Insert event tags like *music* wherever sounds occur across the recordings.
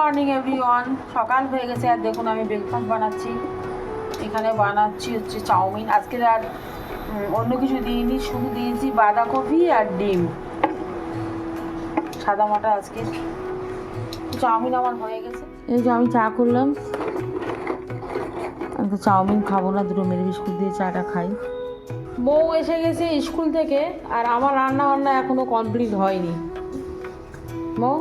Morning everyone সকাল হয়ে গেছে, আর দেখুন আমি ব্রেকফাস্ট বানাচ্ছি। এখানে বানাচ্ছি হচ্ছে চাউমিন। আজকে আর অন্য কিছু দিইনি, শুধু দিয়েছি বাঁধাকপি আর ডিম। সাদা মাটা আজকে। চাউমিন আমার হয়ে গেছে। এই যে আমি চা করলাম। তো চাউমিন খাব না, দুটো মেরি বিস্কুট দিয়ে চাটা খাই। বউ এসে গেছে স্কুল থেকে, আর আমার রান্না বান্না এখনও কমপ্লিট হয়নি। বউ?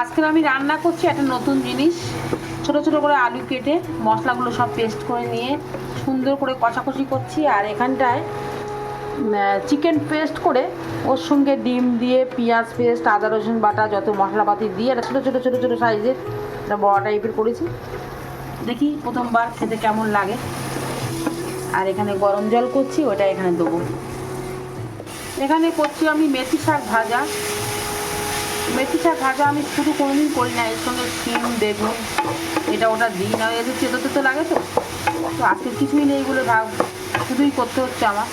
আজকে আমি রান্না করছি একটা নতুন জিনিস। ছোট ছোট করে আলু কেটে মশলাগুলো সব পেস্ট করে নিয়ে সুন্দর করে কষাকষি করছি। আর এখানটায় চিকেন পেস্ট করে ওর সঙ্গে ডিম দিয়ে, পেঁয়াজ পেস্ট আদা, রসুন বাটা যত মশলাপাতি দিয়ে একটা ছোটো ছোটো ছোটো ছোটো সাইজের একটা বড় টাইপের করেছি। দেখি প্রথমবার খেতে কেমন লাগে। আর এখানে গরম জল করছি, ওটা এখানে দেবো। এখানে করছি আমি মেথি শাক ভাজা। মেথি শাক ভাজা আমি শুধু কোনোদিন করি না এর সঙ্গে শিম বেগুন এটা ওটা দিই না এদের তেতো তো লাগে তো। তো আজকে কিছুই নেই বলে ভাব শুধুই করতে হচ্ছে আমার।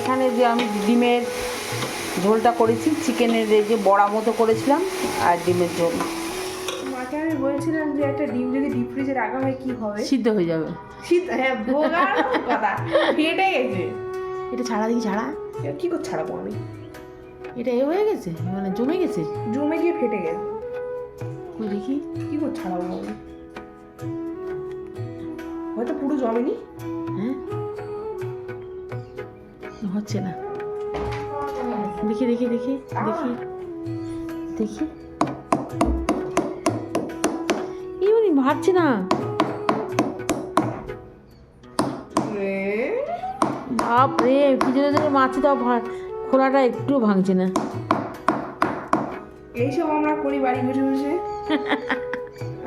এখানে যে আমি ডিমের ঝোলটা করেছি চিকেনের এই যে বড়া মতো করেছিলাম আর ডিমের ঝোল। মাকে আমি বলছিলাম যে একটা ডিম যদি ডিপ ফ্রিজে রাখা হয় কি হবে? সিদ্ধ হয়ে যাবে। শীত হ্যাঁ কথা। ফেটে গেছে। এটা ছাড়া দিই ছাড়া। কি করে ছাড়াবো আমি? এটা এ হয়ে গেছে? মানে জমে গেছে? জমে গিয়ে ফেটে গেছে। ওই দেখি। কি করে ছাড়াবো হয়তো পুরো জমেনি। হ্যাঁ? হচ্ছে না। দেখি দেখি দেখি দেখি। দেখি। ইউনি ভাবছি না। বাপ রে থেকে মাছি তাও ভা- খোলাটা একটু ভাঙছে না। এইসব আমরা করি বাড়ি বসে বসে।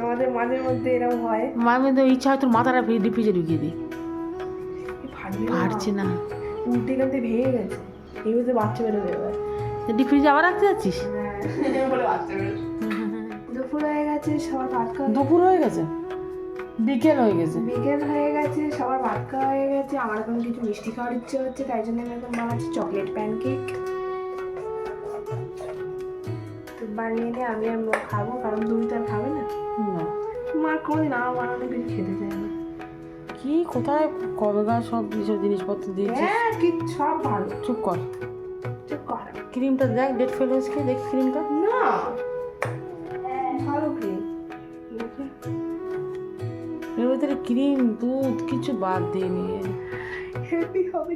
আমাদের মাঝে মধ্যে এরকম হয়। মামি তো ইচ্ছা হয় তোর মাথাটা ডিপ ফ্রিজে ঢুকিয়ে দিই। এ ফাটবে না। পারছে না। উল্টে গেলতে ভেঙে গেছে। এই বলতে বাচ্চা বেরোবে এবার। ডিপ ফ্রিজে আবার রাখতে যাচ্ছিস? *laughs* বলে দুপুর হয়ে গেছে সবার দুপুর হয়ে গেছে? বিকেল হয়ে গেছে। বিকেল হয়ে গেছে সবার ভাত খাওয়া হয়ে গেছে আমার এখন কিছু মিষ্টি খাওয়ার ইচ্ছে হচ্ছে তাই জন্য আমি এখন বানাচ্ছি চকলেট প্যানকেক তো বানিয়ে নিয়ে আমি আর মা খাব কারণ তুমি তো আর খাবে না। না। মার কোনোদিন আমার বানানো কিছু খেতে চায় না। কি? কোথায়? কবেকার সব এইসব জিনিসপত্র দিয়েছিস? হ্যাঁ কি সব ভালো। চুপ কর। চুপ কর। ক্রিমটা দেখ ডেট ফেল হয়েছে? দেখ ক্রিমটা। ক্রিম দুধ কিছু বাদ দিয়ে নিয়ে। হেভি হবে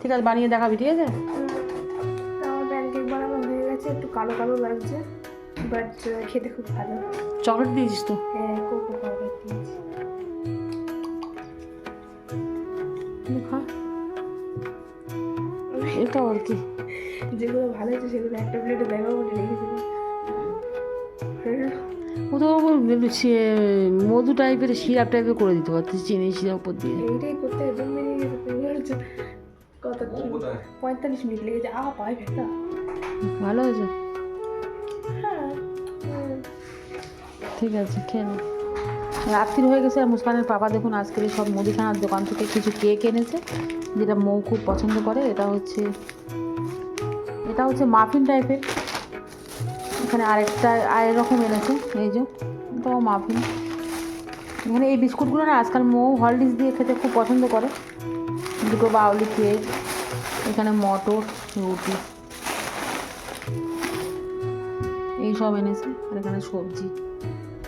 ঠিক আছে বানিয়ে দেখাবি ঠিক আছে? তো আমার প্যানকেক বানানো হয়ে গেছে একটু কালো কালো লাগছে বাট খেতে খুব ভালো। চকলেট দিয়েছিস তো? হ্যাঁ কোকো পাউডার দিয়েছি। *laughs* এটা আর কি? যেগুলো ভালো হয়েছে সেগুলো একটা প্লেটে দেখাবো বলে রেখেছিলাম ও তো একটু সে- মধু টাইপের সিরাপ টাইপের করে দিতে পারতিস চিনি সিরাপ উপর দিয়ে। এইটাই করতে একদম কত পঁয়তাল্লিশ মিনিট লেগেছে আ পায়ে ব্যথা। ভালো হয়েছে? হ্যাঁ ঠিক আছে খেয়ে নে। রাত্রির হয়ে গেছে আর মুস্কানের পাপা দেখুন আজকের সব মুদিখানার দোকান থেকে কিছু কেক এনেছে যেটা মৌ খুব পছন্দ করে। এটা হচ্ছে এটা হচ্ছে মাফিন টাইপের এখানে আরেকটা আরেক রকম এনেছে, এই যে, এটাও মাফিন এখানে এই বিস্কুটগুলো না আজকাল মৌ হলডিস দিয়ে খেতে খুব পছন্দ করে। দুটো বাউলি কেক এখানে মটর, রুটি। এই সব এনেছে, আর এখানে সবজি।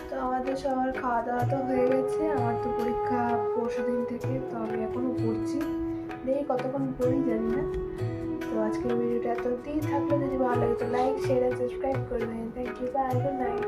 তো আমাদের সবার খাওয়া দাওয়া তো হয়ে গেছে, আমার তো পরীক্ষা পরশু দিন থেকে, তো আমি এখনও পড়ছি। দেখি কতক্ষণ পড়ি জানি না। তো আজকের ভিডিওটা এত অব্দিই থাকল। যদি ভালো লাগে তো লাইক শেয়ার আর সাবস্ক্রাইব করবেন thank you bye good night